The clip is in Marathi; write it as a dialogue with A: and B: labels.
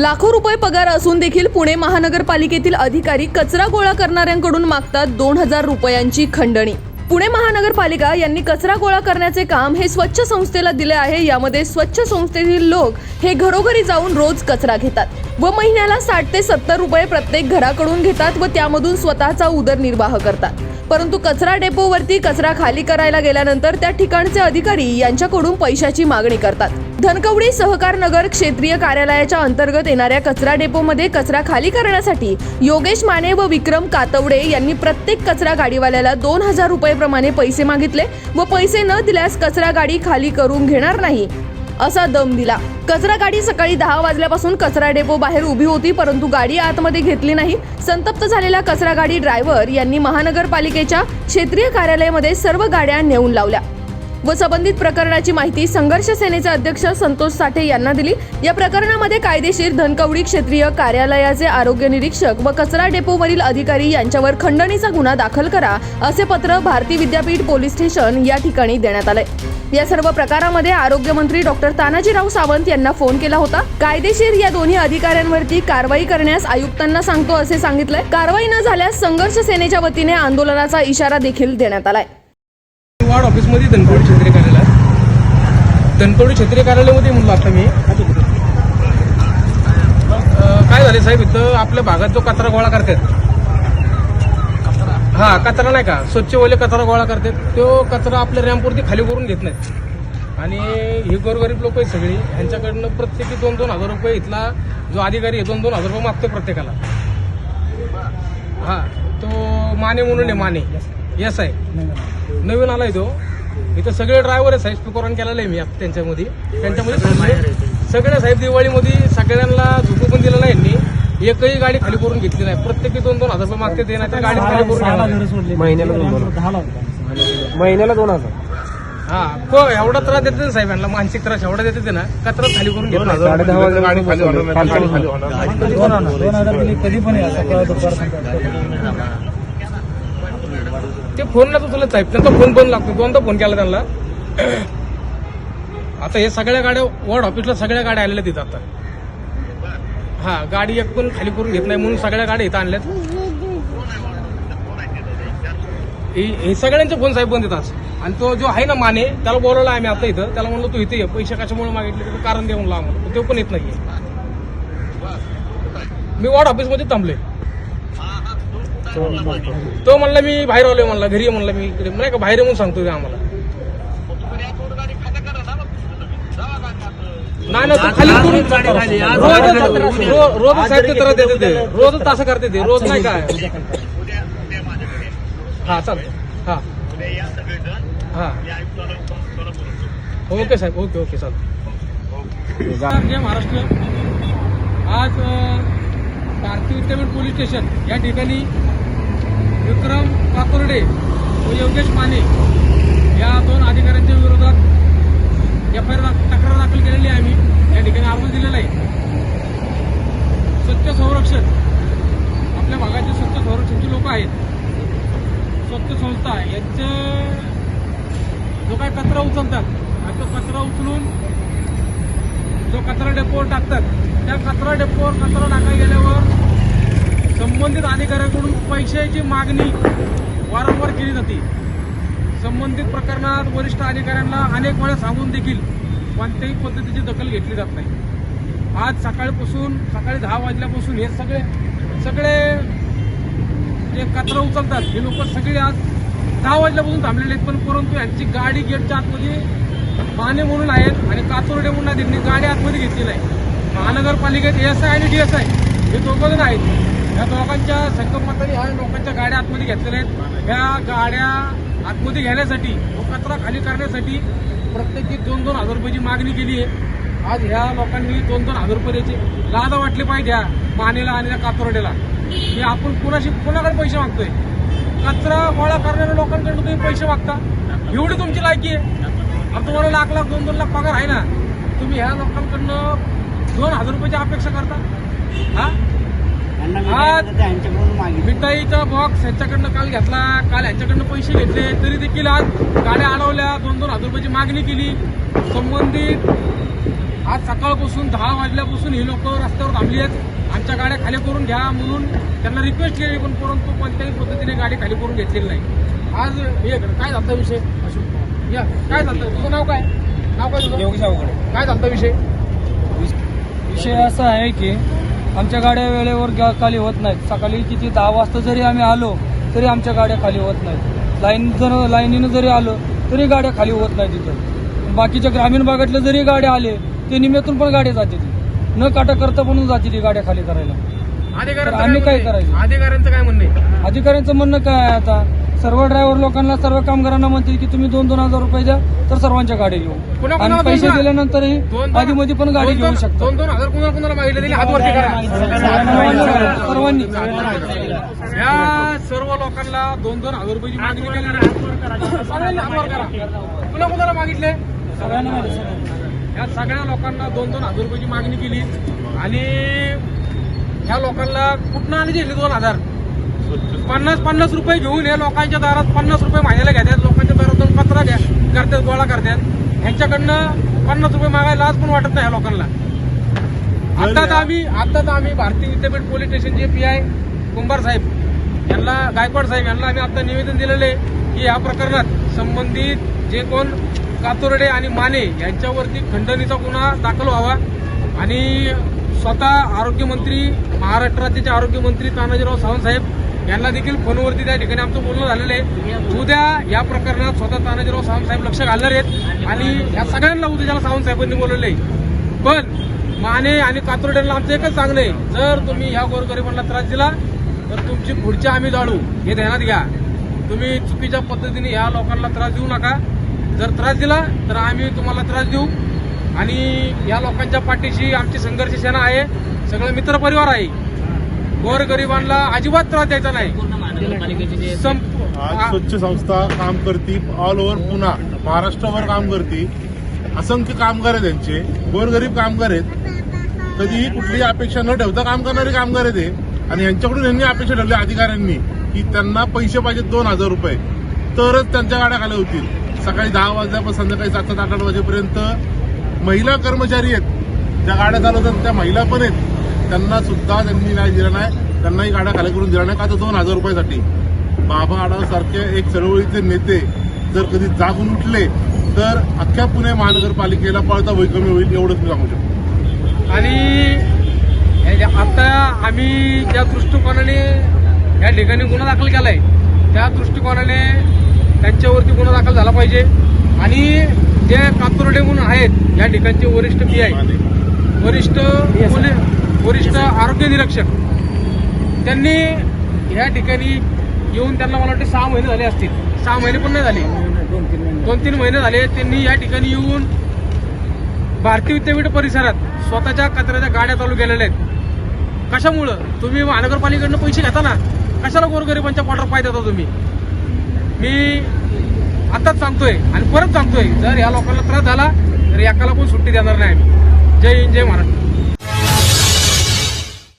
A: लाखो रुपये पगार असून देखील पुणे महानगरपालिकेतील अधिकारी कचरा गोळा करणाऱ्यांकडून मागतात दोन हजार रुपयांची खंडणी. पुणे महानगरपालिका यांनी कचरा गोळा करण्याचे काम हे स्वच्छ संस्थेला दिले आहे. यामध्ये स्वच्छ संस्थेतील लोक हे घरोघरी जाऊन रोज कचरा घेतात व महिन्याला साठ ते सत्तर रुपये प्रत्येक घराकडून घेतात व त्यामधून स्वतःचा उदरनिर्वाह करतात. परंतु कचरा डेपोवरती कचरा खाली करायला गेल्यानंतर त्या ठिकाणचे अधिकारी यांच्याकडून पैशाची मागणी करतात. धनकवडी सहकार नगर क्षेत्रीय कार्यालयाच्या अंतर्गत येणाऱ्या कचरा डेपोमध्ये कचरा खाली करण्यासाठी योगेश माने व विक्रम कातवडे यांनी प्रत्येक कचरा गाडीवाल्याला दोन हजार रुपयेप्रमाणे पैसे मागितले व पैसे न दिल्यास कचरा गाडी खाली करून घेणार नाही असा दम दिला. कचरा गाडी सकाळी दहा वाजल्यापासून कचरा डेपो बाहेर उभी होती परंतु गाडी आतमध्ये घेतली नाही. संतप्त झालेला कचरा गाडी ड्रायव्हर यांनी महानगरपालिकेच्या क्षेत्रीय कार्यालयामध्ये सर्व गाड्या नेऊन लावल्या. व संबंधित प्रकरणाची माहिती संघर्ष सेनेचे अध्यक्ष संतोष साठे यांना दिली. या प्रकरणामध्ये कायदेशीर धनकवडी क्षेत्रीय कार्यालयाचे आरोग्य निरीक्षक व कचरा डेपोवरील अधिकारी यांच्यावर खंडणीचा गुन्हा दाखल करा असे पत्र भारती विद्यापीठ पोलीस स्टेशन या ठिकाणी देण्यात आले. या सर्व प्रकारामध्ये आरोग्यमंत्री डॉक्टर तानाजीराव सावंत यांना फोन केला होता. कायदेशीर या दोन्ही अधिकाऱ्यांवरती कारवाई करण्यास आयुक्तांना सांगतो असे सांगितलंय. कारवाई न झाल्यास संघर्ष सेनेच्या वतीने आंदोलनाचा इशारा देखील देण्यात आलाय.
B: वार्ड ऑफिसमध्ये धनकवडी क्षेत्रीय कार्यालय धनकवडी क्षेत्रीय कार्यालयामध्ये म्हणलो आता मी. काय झाले साहेब इथं आपल्या भागात जो कचरा गोळा करतात. हा कचरा नाही का? स्वच्छ ओले कचरा गोळा करतात. तो कचरा आपल्या रॅम्पवरती खाली करून घेत नाहीत. आणि ही गोरगरीब लोक आहेत सगळी. यांच्याकडनं प्रत्येकी दोन दोन हजार रुपये इथला जो अधिकारी आहे दोन दोन हजार रुपये मागतो प्रत्येकाला. हा तो माने म्हणून आहे माने. येस आहे नवीन आलाय तो. इथं सगळे ड्रायव्हर आहे साहेब. स्पीकर ऑन केलेला आहे मी त्यांच्यामध्ये. त्यांच्यामध्ये सगळे- साहेब दिवाळीमध्ये सगळ्यांना झोपू पण दिलं नाही यांनी एकही गाडी खाली करून घेतली नाही. प्रत्येकी दोन दोन हजार रुपये मागते ते नाही तर गाडी खाली करून.
C: महिन्याला दोन हजार महिन्याला दोन हजार.
B: हा को एवढा त्रास देते ना साहेब यांना मानसिक त्रास एवढा देते ते ना कचरा खाली करून घेत नाही.
C: साडे दहा
B: ते फोनला नाही उचलत साहेब. त्यांचा फोन पण लागतो. दोनदा फोन केला त्यांना. आता हे सगळ्या गाड्या वॉर्ड ऑफिसला सगळ्या गाड्या आलेल्या तिथं आता. हा गाडी एक पण खाली करून घेत नाही म्हणून सगळ्या गाड्या इथं आणल्यात. हे हे सगळ्यांचे फोन साहेब बंद येतात. आणि तो जो आहे ना माने त्याला बोलवला आम्ही आता इथं. त्याला म्हणलो तू इथे ये. पैसे कशामुळे मागितले? तर कारण देऊन म्हणलं आम्हाला. तो पण येत नाहीये. मी वॉर्ड ऑफिसमध्ये थांबले तो म्हणला मी बाहेर आलोय म्हणला घरी म्हणला मी इकडे. नाही का बाहेर ये म्हणून सांगतो ते आम्हाला? नाही ना खाली करून- रोज रोज साहेब ते त्रास देते ते रोजच तसं करते ते रोज नाही काय? हा चालतं हा. हा. ओके साहेब ओके ओके चालतं जय महाराष्ट्र. आज विद्यापीठ पोलीस स्टेशन या ठिकाणी विक्रम काकुर्डे व योगेश माने या दोन अधिकाऱ्यांच्या विरोधात एफ आय आर तक्रार दाखल केलेली आहे आम्ही. या ठिकाणी अर्ज दिलेला आहे. स्वच्छ संरक्षण. आपल्या भागाचे स्वच्छ संरक्षणचे लोक आहेत. स्वच्छ संस्था यांचं जो काय कचरा उचलतात आणि तो कचरा उचलून जो कचरा डेपोवर टाकतात त्या कचरा डेपोवर कचरा टाकायला गेल्यावर संबंधित अधिकाऱ्याकडून पैशाची मागणी वारंवार केली जाते. संबंधित प्रकरणात वरिष्ठ अधिकाऱ्यांना अनेक वेळा सांगून देखील कोणत्याही पद्धतीची दखल घेतली जात नाही. आज सकाळपासून सकाळी दहा वाजल्यापासून हे सगळे सगळे जे कचरा उचलतात हे लोक सगळे आज दहा वाजल्यापासून थांबलेले आहेत. पण परंतु यांची गाडी गेटच्या आतमध्ये माने म्हणून आहेत आणि काचोरडे म्हणून आहेत. त्यांनी गाडी आतमध्ये घेतलेली आहे महानगरपालिकेत एस आय आणि डी एस आय हे दोघं जण आहेत. या दोघांच्या संकल्पनाने ह्या लोकांच्या गाड्या आतमध्ये घेतलेल्या आहेत. ह्या गाड्या आतमध्ये घेण्यासाठी व कचरा खाली करण्यासाठी प्रत्येकी दोन दोन हजार रुपयाची मागणी केली आहे. आज ह्या लोकांनी दोन दोन हजार रुपये द्यायचे लादा वाटले पाहिजे ह्या मानेला आणि त्या कातोरडेला की आपण कुणाशी कुणाकडे पैसे मागतोय? कचरा गोळा करणाऱ्या लोकांकडून तुम्ही पैसे मागता? एवढी तुमची लायकी आहे. आता तुम्हाला लाख लाख दोन दोन लाख पगार आहे ना. तुम्ही ह्या लोकांकडनं दोन हजार रुपयाची अपेक्षा करता? हा? आज मिठाईचा बॉक्स ह्यांच्याकडनं काल घेतला. काल ह्यांच्याकडनं पैसे घेतले. तरी देखील आज गाड्या अडवल्या. दोन दोन हजार रुपयाची मागणी केली. संबंधित आज सकाळपासून दहा वाजल्यापासून ही लोक रस्त्यावर थांबली आहेत. आमच्या गाड्या खाली करून घ्या म्हणून त्यांना रिक्वेस्ट केली पण परंतु कोणत्याही पद्धतीने गाडी खाली करून घेतलेली नाही. आज हे काय झालं विषय. या काय झालं तुझं नाव काय? नाव काय तुझं? काय झालं विषय?
D: विषय असा आहे की आमच्या गाड्या वेळेवर खाली होत नाहीत. सकाळी किती दहा वाजता जरी आम्ही आलो तरी आमच्या गाड्या खाली होत नाहीत. लाईन जर लाईनीनं जरी आलो तरी गाड्या खाली होत नाहीत तिथं बाकीच्या ग्रामीण भागातल्या जरी गाड्या आले ते निम्यातून पण गाड्या जाते ती. न काटा करता पण जाते ती गाड्या खाली करायला. आम्ही काय? करायचं?
B: अधिकाऱ्यांचं काय म्हणणं
D: अधिकाऱ्यांचं म्हणणं काय आता? सर्व ड्रायव्हर लोकांना सर्व कामगारांना म्हणतील की तुम्ही दोन दोन हजार रुपये द्या तर सर्वांच्या गाड्या घेऊ
B: पुन्हा
D: आणि
B: पुन्हा
D: पैसे दिल्यानंतरही
B: दोन-
D: आधी मध्ये पण गाडी
B: दोन-
D: घेऊ शकता.
B: दोन दोन हजार कुणाला कुणाला मागितले करा.
D: सर्वांनी
B: या सर्व लोकांना दोन दोन हजार रुपयाची मागणी कुणा कुणाला मागितले? या सगळ्या लोकांना दोन दोन हजार रुपयाची मागणी केली. आणि ह्या लोकांना कुठनं आणि दिले दोन हजार. पन्नास पन्नास रुपये घेऊन हे लोकांच्या दारात पन्नास रुपये महिन्याला घेतात लोकांच्या दारात पत्रा घ्या करतात गोळा करतात. ह्यांच्याकडनं पन्नास रुपये मागायला आज पण वाटत नाही लोकांना. आता तर आम्ही आता तर आम्ही भारतीय विद्यापीठ पोलीस स्टेशनचे पी आय कुंभार साहेब यांना गायकवाड साहेब यांना आम्ही आता निवेदन दिलेलं आहे की या प्रकरणात संबंधित जे कोण कातोरडे आणि माने यांच्यावरती खंडणीचा गुन्हा दाखल व्हावा आणि स्वतः आरोग्यमंत्री महाराष्ट्र राज्याचे आरोग्यमंत्री तानाजीराव सावंत साहेब यांना देखील फोनवरती त्या ठिकाणी आमचं बोलणं झालेलं आहे. उद्या या प्रकरणात स्वतः तानाजीराव सावंत साहेब लक्ष घालणार आहेत आणि या सगळ्यांना उद्या ज्याला सावंत साहेबांनी बोलवलं आहे. पण माने आणि कातोर्ड्यांना आमचं एकच सांगणं आहे जर तुम्ही ह्या गोरगरिबांना त्रास दिला तर तुमची पुढची आम्ही जाळू. हे ध्यानात घ्या. तुम्ही चुकीच्या पद्धतीने ह्या लोकांना त्रास देऊ नका. जर त्रास दिला तर आम्ही तुम्हाला त्रास देऊ. आणि या लोकांच्या पाठीशी आमची संघर्ष सेना आहे. सगळं मित्रपरिवार आहे. गोरगरिबांना अजिबात त्रास द्यायचा नाही.
E: स्वच्छ संस्था काम करती ऑल ओव्हर पुन्हा महाराष्ट्रभर काम करती. असंख्य कामगार आहेत त्यांचे. गोरगरीब कामगार आहेत. कधीही कुठलीही अपेक्षा न ठेवता काम करणारे कामगार आहेत हे. आणि यांच्याकडून यांनी अपेक्षा ठेवली अधिकाऱ्यांनी की त्यांना पैसे पाहिजेत दोन हजार रुपये. तरच त्यांच्या गाड्या खाली होतील. सकाळी दहा वाजल्यापासून संध्याकाळी सात सात आठ आठ वाजेपर्यंत महिला कर्मचारी आहेत. ज्या गाड्या चालवतात त्या महिला पण आहेत. त्यांना सुद्धा त्यांनी नाही दिला नाही. त्यांनाही गाड्या खाली करून दिल्या नाही. का तर दोन हजार रुपयासाठी. बाबा आढाव सारखे एक चळवळीचे नेते जर कधी जागून उठले तर अख्ख्या पुणे महानगरपालिकेला पळता वय कमी होईल एवढंच मी सांगू शकतो.
B: आणि आता आम्ही ज्या दृष्टिकोनाने या ठिकाणी गुन्हा दाखल केलाय त्या दृष्टिकोनाने त्यांच्यावरती गुन्हा दाखल झाला पाहिजे. आणि जे कातुर्डे म्हणून आहेत या ठिकाणचे वरिष्ठ पी आय. वरिष्ठ पोलीस वरिष्ठ आरोग्य निरीक्षक त्यांनी ह्या ठिकाणी येऊन त्यांना मला वाटते सहा महिने झाले असतील. सहा महिने पण नाही झाले. दोन तीन महिने झाले. त्यांनी या ठिकाणी येऊन भारतीय विद्यापीठ परिसरात स्वतःच्या कचऱ्याच्या गाड्या चालू केलेल्या आहेत. कशामुळं? तुम्ही महानगरपालिकेकडनं पैसे घेता ना कशाला गोरगरिबांच्या पोटावर पाय देता तुम्ही? मी आताच सांगतोय आणि परत सांगतोय जर या लोकांना त्रास झाला तर एकाला पण सुट्टी देणार नाही आम्ही. जय हिंद जय महाराष्ट्र.